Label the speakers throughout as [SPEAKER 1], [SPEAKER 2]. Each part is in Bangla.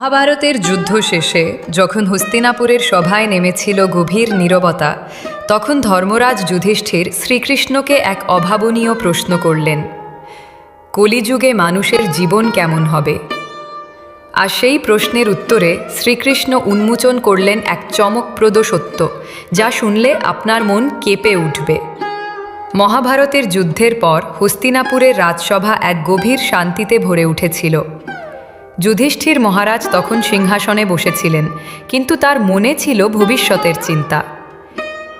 [SPEAKER 1] মহাভারতের যুদ্ধ শেষে যখন হস্তিনাপুরের সভায় নেমেছিল গভীর নীরবতা, তখন ধর্মরাজ যুধিষ্ঠির শ্রীকৃষ্ণকে এক অভাবনীয় প্রশ্ন করলেন, কলিযুগে মানুষের জীবন কেমন হবে? আর সেই প্রশ্নের উত্তরে শ্রীকৃষ্ণ উন্মোচন করলেন এক চমকপ্রদ সত্য, যা শুনলে আপনার মন কেঁপে উঠবে। মহাভারতের যুদ্ধের পর হস্তিনাপুরের রাজসভা এক গভীর শান্তিতে ভরে উঠেছিল। যুধিষ্ঠির মহারাজ তখন সিংহাসনে বসেছিলেন, কিন্তু তার মনে ছিল ভবিষ্যতের চিন্তা।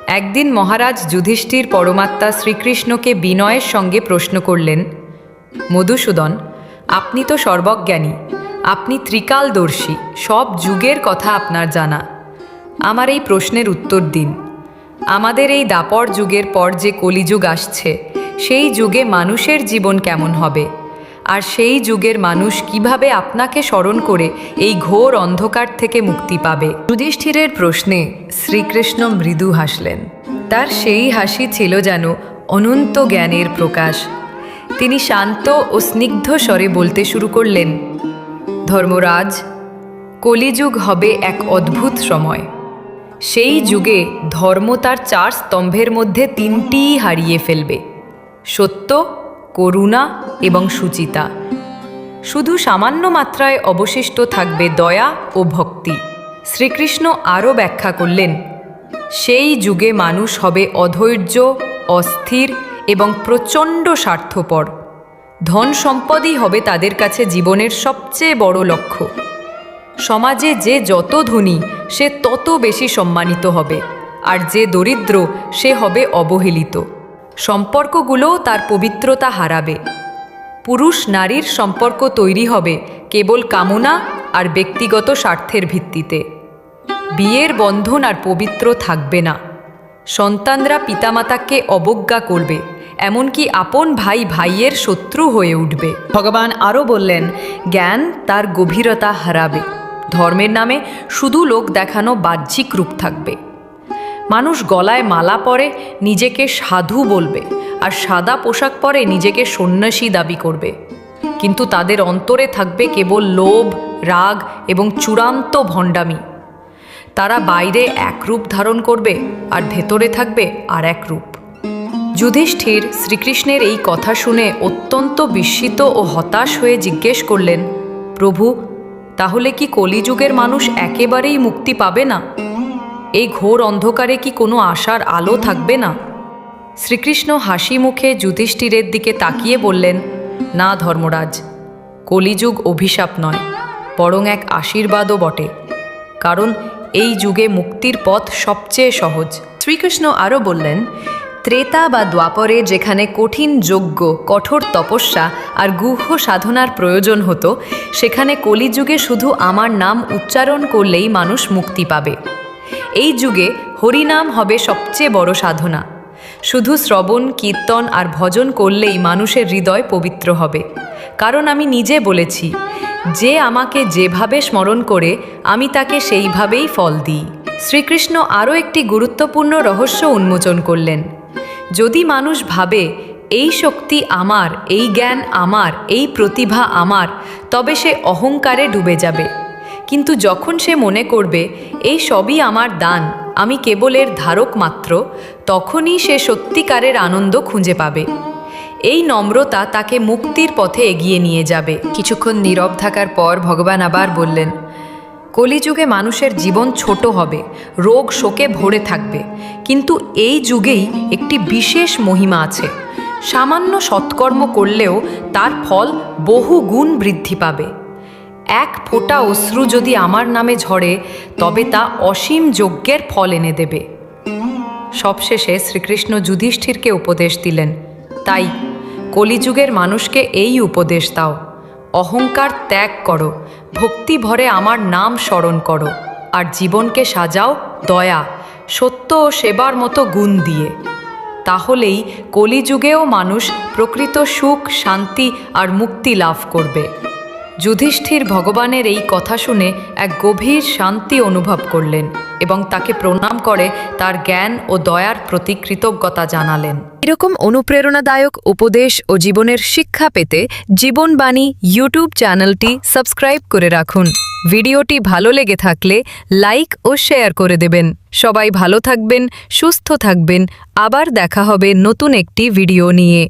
[SPEAKER 1] একদিন মহারাজ যুধিষ্ঠির পরমাত্মা শ্রীকৃষ্ণকে বিনয়ের সঙ্গে প্রশ্ন করলেন, মধুসূদন, আপনি তো সর্বজ্ঞানী, আপনি ত্রিকালদর্শী, সব যুগের কথা আপনার জানা। আমার এই প্রশ্নের উত্তর দিন। আমাদের এই দাপর যুগের পর যে কলিযুগ আসছে, সেই যুগে মানুষের জীবন কেমন হবে? আর সেই যুগের মানুষ কীভাবে আপনাকে স্মরণ করে এই ঘোর অন্ধকার থেকে মুক্তি পাবে? যুধিষ্ঠিরের প্রশ্নে শ্রীকৃষ্ণ মৃদু হাসলেন। তার সেই হাসি ছিল যেন অনন্ত জ্ঞানের প্রকাশ। তিনি শান্ত ও স্নিগ্ধ স্বরে বলতে শুরু করলেন, ধর্মরাজ, কলিযুগ হবে এক অদ্ভুত সময়। সেই যুগে ধর্ম তার চার স্তম্ভের মধ্যে তিনটিই হারিয়ে ফেলবে। সত্য করুণা এবং সুচিতা। শুধু সামান্য মাত্রায় অবশিষ্ট থাকবে দয়া ও ভক্তি। শ্রীকৃষ্ণ আরও ব্যাখ্যা করলেন, সেই যুগে মানুষ হবে অধৈর্য, অস্থির এবং প্রচণ্ড স্বার্থপর। ধন সম্পদই হবে তাদের কাছে জীবনের সবচেয়ে বড় লক্ষ্য। সমাজে যে যত ধনী, সে তত বেশি সম্মানিত হবে, আর যে দরিদ্র, সে হবে অবহেলিত। সম্পর্কগুলোও তার পবিত্রতা হারাবে। পুরুষ নারীর সম্পর্ক তৈরি হবে কেবল কামনা আর ব্যক্তিগত স্বার্থের ভিত্তিতে। বিয়ের বন্ধন আর পবিত্র থাকবে না। সন্তানরা পিতামাতাকে অবজ্ঞা করবে, এমনকি আপন ভাই ভাইয়ের শত্রু হয়ে উঠবে। ভগবান আরও বললেন, জ্ঞান তার গভীরতা হারাবে। ধর্মের নামে শুধু লোক দেখানো বাহ্যিক রূপ থাকবে। মানুষ গলায় মালা পরে নিজেকে সাধু বলবে, আর সাদা পোশাক পরে নিজেকে সন্ন্যাসী দাবি করবে। কিন্তু তাদের অন্তরে থাকবে কেবল লোভ, রাগ এবং চূড়ান্ত ভণ্ডামি। তারা বাইরে এক রূপ ধারণ করবে, আর ভেতরে থাকবে আর এক রূপ। যুধিষ্ঠির শ্রীকৃষ্ণের এই কথা শুনে অত্যন্ত বিস্মিত ও হতাশ হয়ে জিজ্ঞেস করলেন, প্রভু, তাহলে কি কলিযুগের মানুষ একেবারেই মুক্তি পাবে না? এই ঘোর অন্ধকারে কি কোনো আশার আলো থাকবে না? শ্রীকৃষ্ণ হাসি মুখে যুধিষ্ঠিরের দিকে তাকিয়ে বললেন, না ধর্মরাজ, কলিযুগ অভিশাপ নয়, বরং এক আশীর্বাদও বটে। কারণ এই যুগে মুক্তির পথ সবচেয়ে সহজ। শ্রীকৃষ্ণ আরও বললেন, ত্রেতা বা দ্বাপরে যেখানে কঠিন যজ্ঞ, কঠোর তপস্যা আর গুহ্য সাধনার প্রয়োজন হতো, সেখানে কলিযুগে শুধু আমার নাম উচ্চারণ করলেই মানুষ মুক্তি পাবে। এই যুগে হরিনাম হবে সবচেয়ে বড় সাধনা। শুধু শ্রবণ, কীর্তন আর ভজন করলেই মানুষের হৃদয় পবিত্র হবে। কারণ আমি নিজে বলেছি, যে আমাকে যেভাবে স্মরণ করে, আমি তাকে সেইভাবেই ফল দিই। শ্রীকৃষ্ণ আরও একটি গুরুত্বপূর্ণ রহস্য উন্মোচন করলেন। যদি মানুষ ভাবে, এই শক্তি আমার, এই জ্ঞান আমার, এই প্রতিভা আমার তবে সে অহংকারে ডুবে যাবে। কিন্তু যখন সে মনে করবে, এই সবই আমার দান, আমি কেবল এর ধারক মাত্র, তখনই সে সত্যিকারের আনন্দ খুঁজে পাবে। এই নম্রতা তাকে মুক্তির পথে এগিয়ে নিয়ে যাবে। কিছুক্ষণ নীরব থাকার পর ভগবান আবার বললেন, কলিযুগে মানুষের জীবন ছোট হবে, রোগ শোকে ভরে থাকবে, কিন্তু এই যুগেই একটি বিশেষ মহিমা আছে। সামান্য সৎকর্ম করলেও তার ফল বহু গুণ বৃদ্ধি পাবে। এক ফোঁটা অশ্রু যদি আমার নামে ঝরে, তবে তা অসীম যজ্ঞের ফল এনে দেবে। সবশেষে শ্রীকৃষ্ণ যুধিষ্ঠিরকে উপদেশ দিলেন, তাই, কলিযুগের মানুষকে এই উপদেশ দাও। অহংকার ত্যাগ করো, ভক্তি ভরে আমার নাম স্মরণ করো, আর জীবনকে সাজাও দয়া, সত্য ও সেবার মতো গুণ দিয়ে। তাহলেই কলিযুগেও মানুষ প্রকৃত সুখ, শান্তি আর মুক্তি লাভ করবে। যুধিষ্ঠির ভগবানের এই কথা শুনে এক গভীর শান্তি অনুভব করলেন এবং তাকে প্রণাম করে তার জ্ঞান ও দয়ার প্রতি কৃতজ্ঞতা জানালেন। এরকম অনুপ্রেরণাদায়ক উপদেশ ও জীবনের শিক্ষা পেতে জীবনবাণী ইউটিউব চ্যানেলটি সাবস্ক্রাইব করে রাখুন। ভিডিওটি ভালো লেগে থাকলে লাইক ও শেয়ার করে দেবেন। সবাই ভালো থাকবেন, সুস্থ থাকবেন। আবার দেখা হবে নতুন একটি ভিডিও নিয়ে।